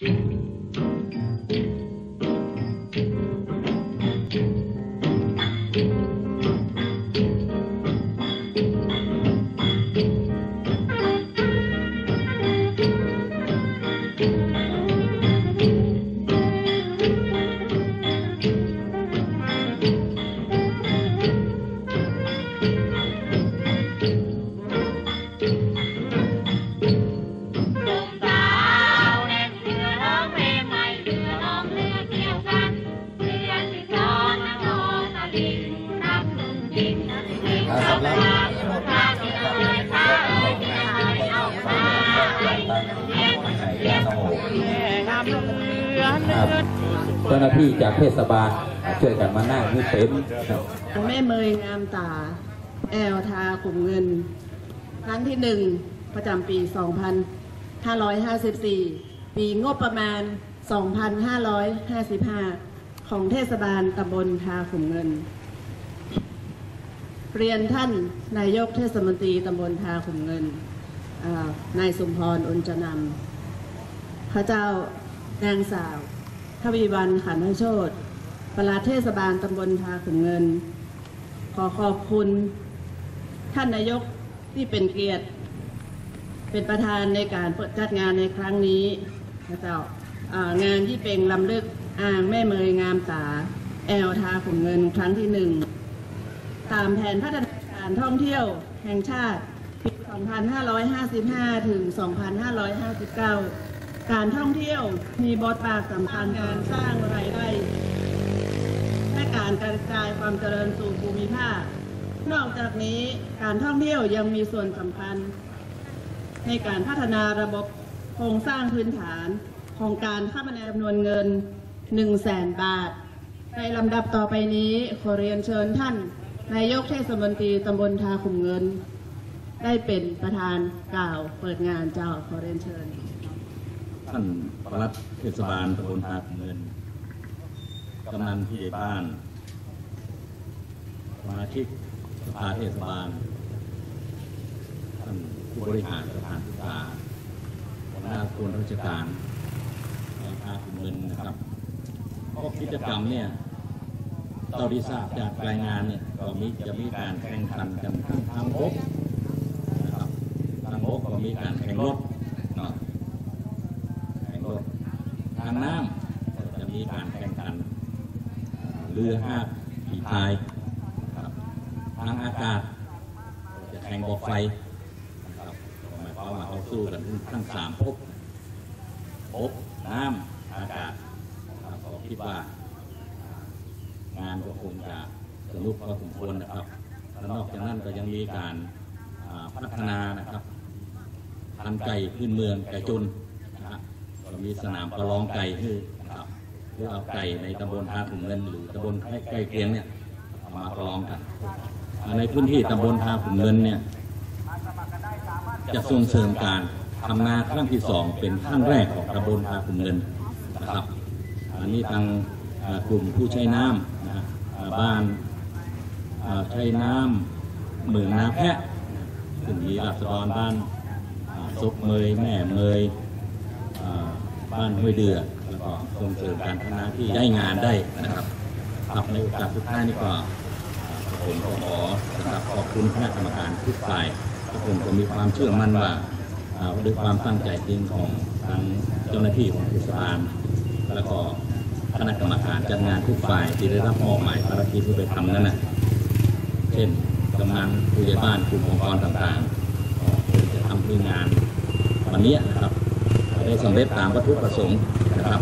ส ครับเจ้าหน้าที่จากเทศบาลช่วยกันมานั่งให้เต็มแม่เมยงามตา แอลทาขุมเงิน ครั้งที่หนึ่งประจำปี 2554 ปีงบประมาณ 2,555 ของเทศบาลตำบลทาขุมเงิน เรียนท่านนายกเทศมนตรีตำบลทาขุมเงินนายสมพรอนจนำข้าเจ้านางสาวทวีวันขันธโชตประลัดเทศบาลตำบลทาขุมเงิน ขอขอบคุณท่านนายกที่เป็นเกียรติ เป็นประธานในการเปิดจัดงานในครั้งนี้นะเจ้าอ่างานที่เป็นลำลึก อ่างแม่เมยงามตา แอลทาขุมเงินครั้งที่หนึ่งตามแผนพัฒนาการท่องเที่ยวแห่งชาติปี 2555 ถึง 2559 การท่องเที่ยวมีบทบาทสำคัญการสร้างรายได้และการกระจายความเจริญสู่ภูมิภาค นอกจากนี้การท่องเที่ยวยังมีส่วนสำคัญ ในการพัฒนาระบบโครงสร้างพื้นฐานของการคมนาคำนวณเงิน 1 0 0 0 0แสนบาท ในลำดับต่อไปนี้ขอเรียนเชิญท่าน นายกเทศมนตรีตำบลทาขุมเงิน ได้เป็นประธานกล่าวเปิดงานเจ้าขอเรียนเชิญ ท่านปลัดเทศบาลตำบลหาดเงิน กำนันผู้ใหญ่บ้านสมาชิกสภาเทศบาล ท่านผู้บริหารสถานศึกษาหัวหน้าส่วนราชการหาดเงินนะครับ ก็กิจกรรมเนี่ยเราที่ทราบจากรายงานเนี่ยก็มีจะมีการแข่งขันกันทั้งทางบกนะครับทางบกก็มีการแข่งรถเนาะแข่งรถทางน้ำจะมีการแข่งขันเรือห้าผีพายครับทางอากาศ จะแข่งบอกไฟนะครับหมายความว่าเขาสู้กันทั้งสามภพภพน้ำอากาศ คิดว่างานก็คงจะสนุกพอสมควรนะครับแล้วนอกจากนั้นก็ยังมีการพัฒนานะครับพันไก่พื้นเมืองไก่จนนะฮะก็มีสนามประลองไก่ให้นะครับเพื่อเอาไก่ในตำบลท่าขุมเงินหรือตำบลใกล้เคียงเนี่ยมาประลองกัน ในพื้นที่ตำบลท่าขุมเงินเนี่ยจะส่งเสริมการทำนาครั้งที่สองเป็นครั้งแรกของตำบลท่าขุมเงินนะครับ อันนี้ทางกลุ่มผู้ใช้น้ำนะฮะบ้านใช้น้ำเหมืองนาแพะซึ่งมีรัศดรบ้านอ่าซบเมยแม่เมยบ้านห้วยเดือแล้วก็ส่งเสริมการพัฒนาที่ได้งานได้นะครับครับในโอกาสสุดท้ายนี้ก็ผมก็ขอนะครับขอบคุณคณะกรรมการทุกฝ่ายทุกคนก็มีความเชื่อมั่นว่าอ่าด้วยความตั้งใจจริงของทางเจ้าหน้าที่ของเทศบาล แล้วก็คณะกรรมการจัดงานทุกฝ่ายที่ได้รับมอบหมายภารกิจที่ไปทำนั้นนะเช่นกำนันผู้ใหญ่บ้านกลุ่มองค์กรต่างๆจะทำพื่องานวันนี้นะครับได้สำเร็จตามวัตถุประสงค์นะครับ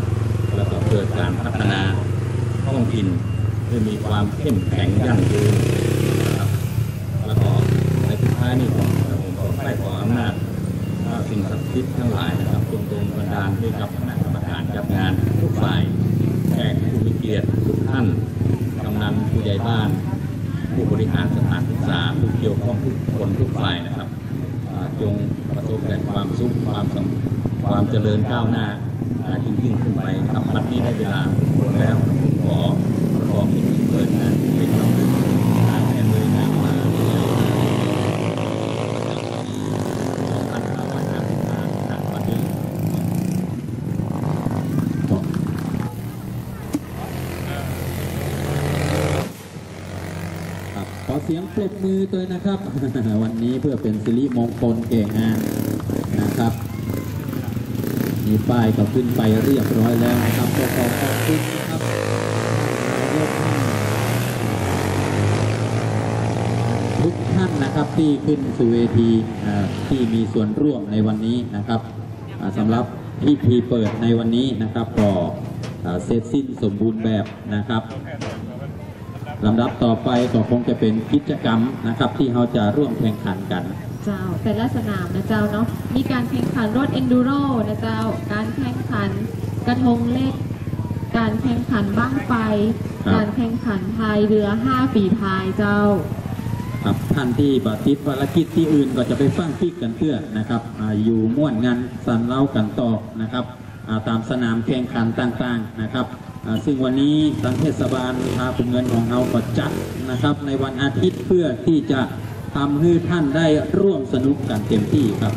แล้วก็เกิดการพัฒนาท้องถิ่นให้มีความเข้มแข็งยั่งยืนนะครับแล้วก็ในสุดท้ายนี่ผมผมขอไปขออำนาจสิ่งศักดิ์สิทธิ์ทั้งหลายนะครับจงดลบันดาลให้กับคณะกรรมการจัดงาน ฝ่ายแขกผู้มีเกียรติทุกท่านกำนันผู้ใหญ่บ้าน ผู้บริหารสถานศึกษาผู้เกี่ยวข้องทุกคนทุกฝ่ายนะครับจงประสบแต่ความสุขความสำความเจริญก้าวหน้ายิ่งยิ่งขึ้นไปครับบัดนี้ได้เวลาหมดแล้วขอขอพิธีเปิดงานเป็นคำนึงทางแม่มืองานมาท่านอาวัฒนาสินค้าณวันนี้ เสียงปรบมือตัวนะครับ วันนี้เพื่อเป็นสิริมงคลเก่งงานนะครับมีป้ายก็ขึ้นไปเรียบร้อยแล้วนะครับก็ขอขอบคุณนะครับทุกท่านนะครับที่ขึ้นสู่เวทีเอ่อที่มีส่วนร่วมในวันนี้นะครับสำหรับพิธีเปิดในวันนี้นะครับก็อ่าเสร็จสิ้นสมบูรณ์แบบนะครับ ลำดับต่อไปก็คงจะเป็นกิจกรรมนะครับ ที่เราจะร่วมแข่งขันกัน เจ้าแต่ละสนามนะเจ้าเนาะมีการแข่งขันรถเอนดูโรนะเจ้า การแข่งขันกระทงเล็ก การแข่งขันบ้างไฟครับ การแข่งขันพายเรือห้าฝีพายเจ้า ครับท่านที่บัติดภารกิจที่อื่นก็จะไปฟังฟิกกันเพื่อนะครับอาอยู่ม่วนงานสันเล่ากันต่อนะครับอ่า ตามสนามแข่งขันต่างๆนะครับ ซึ่งวันนี้ทางเทศบาลพาคุณเงินของเราก็จัดนะครับ ในวันอาทิตย์เพื่อที่จะทำให้ท่านได้ร่วมสนุกกันเต็มที่ครับ